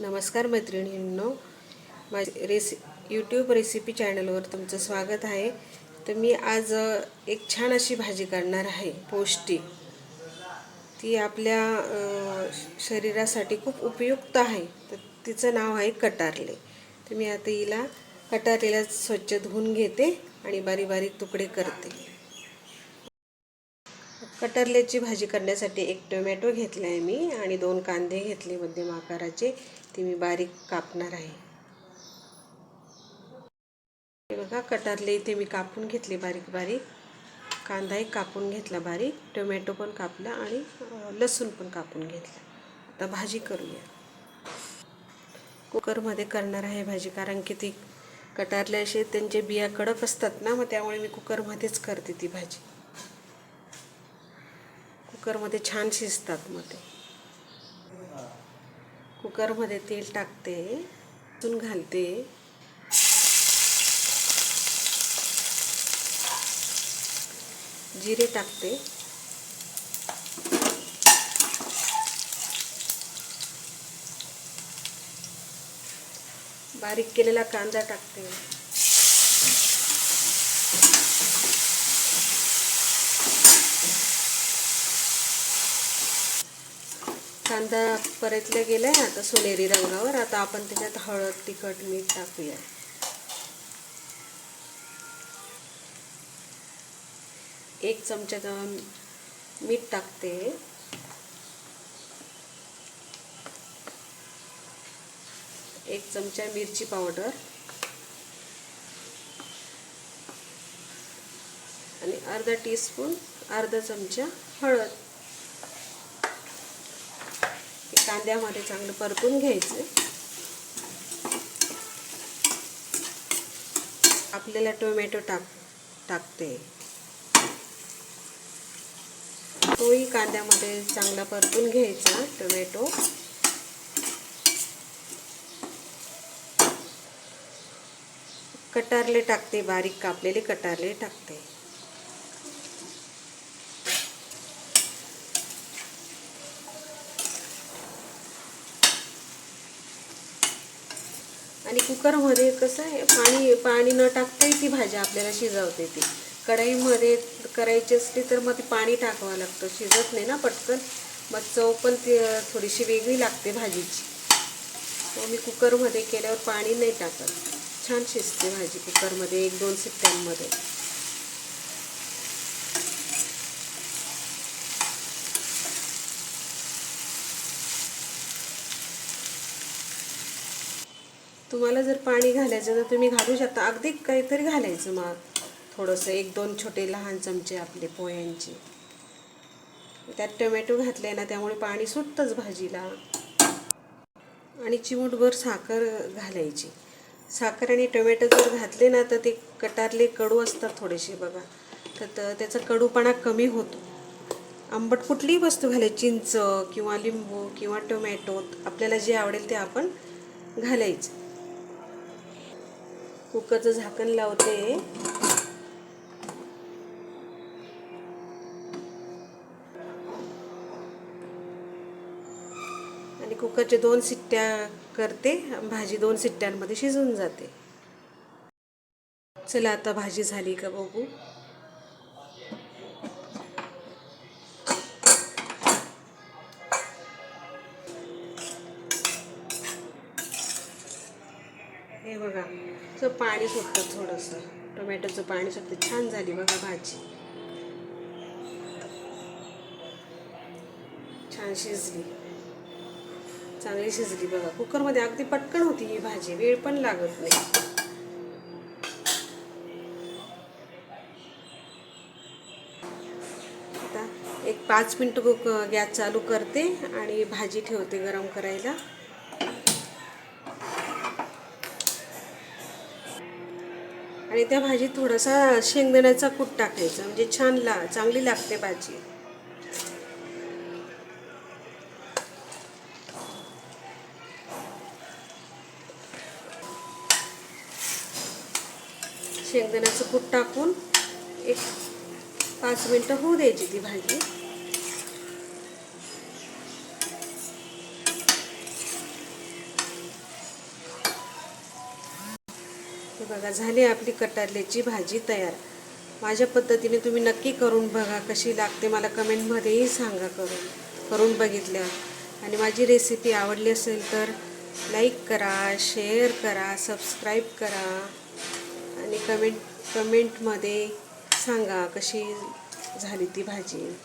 नमस्कार मैत्रिणींनो. माझे रेसि यूट्यूब रेसिपी चॅनलवर तुमचं स्वागत आहे. तर मी आज एक छान अशी भाजी करणार आहे पौष्टिक. ती आपल्या शरीरासाठी खूप उपयुक्त आहे. तर तिचं नाव आहे कटारले. तर मी आता हिला कटारलेला स्वच्छ धुवून घेते आणि बारीक बारीक तुकडे करते. कटरलेची भाजी करण्यासाठी एक टोमॅटो घेतला आहे मी आणि दोन कांदे घेतले मध्यम आकाराचे. ते मी बारीक कापणार आहे. बघा कटारले इथे मी कापून घेतले बारीक बारीक. कांदाही कापून घेतला बारीक. टोमॅटो पण कापला आणि लसूण पण कापून घेतला. आता भाजी करूया. कुकरमध्ये करणार आहे भाजी कारण की ती कटारले असे त्यांचे बिया कडक असतात ना मग त्यामुळे मी कुकरमध्येच करते ती भाजी. कुकरमध्ये छान शिजतात मग ते. कुकरमध्ये तेल टाकते अजून घालते. जिरे टाकते. बारीक केलेला कांदा टाकते. कांदा परतला गेलाय आता सोनेरी रंगावर. आता आपण त्याच्यात हळद तिखट मीठ टाकूया. एक चमचा मीठ टाकते. एक चमचा मिरची पावडर. आणि अर्धा टीस्पून अर्धा चमचा हळद हे कांद्यामध्ये चांगलं परतून घ्यायचं. आपल्याला टोमॅटो टाक टाकते. तोही कांद्यामध्ये चांगला परतून घ्यायचा टोमॅटो. कटारले टाकते बारीक कापलेले कटारले टाकते आणि कुकरमध्ये कसं आहे पाणी पाणी न टाकताही ती भाजी आपल्याला शिजवते ती. कढईमध्ये करायची असली तर मग ती पाणी टाकावं लागतं. शिजत नाही ना पटकन. मग चव पण ती थोडीशी वेगळी लागते भाजीची. मग मी कुकरमध्ये केल्यावर पाणी नाही टाकत. छान शिजते भाजी कुकरमध्ये एक दोन सिट्ट्यांमध्ये. तुम्हाला जर पाणी घालायचं तर तुम्ही घालू शकता. अगदी काहीतरी घालायचं मग. थोडंसं एक दोन छोटे लहान चमचे आपले पोह्यांचे. त्यात टोमॅटो घातले ना त्यामुळे पाणी सुटतंच भाजीला. आणि चिमूटभर साखर घालायची. साखर आणि टोमॅटो जर घातले ना तर ते कटारले कडू असतात थोडेसे बघा. तर त्याचा कडूपणा कमी होतो. आंबट कुठलीही वस्तू घालायची चिंच किंवा लिंबू किंवा टोमॅटो आपल्याला जे आवडेल ते आपण घालायचं. कुकरचं झाकण लावते. आणि कुकरचे दोन सिट्ट्या करते भाजी दोन सिट्ट्यांमध्ये शिजून जाते. चला आता भाजी झाली का बघू. असं पाणी सुटतं थोडंसं. टोमॅटोचं पाणी सुटतं छान झाली बघा भाजी. छान शिजली. चांगली शिजली बघा. कुकरमध्ये अगदी पटकन होती ही भाजी. वेळ पण लागत नाही. आता एक पाच मिनटं कुक गॅस चालू करते आणि भाजी ठेवते गरम करायला. आणि त्या भाजीत थोडासा शेंगदाण्याचा कूट टाकायचा. म्हणजे छान ला चांगली लागते भाजी. शेंगदाण्याचं कूट टाकून एक पाच मिनटं होऊ द्यायची ती भाजी. बघा झाली आपली कटारल्याची भाजी तयार. माझ्या पद्धतीने तुम्ही नक्की करून बघा कशी लागते. मला कमेंटमध्येही सांगा करून करून बघितल्या. आणि माझी रेसिपी आवडली असेल तर लाईक करा शेअर करा सबस्क्राईब करा. आणि कमेंट कमेंटमध्ये सांगा कशी झाली ती भाजी.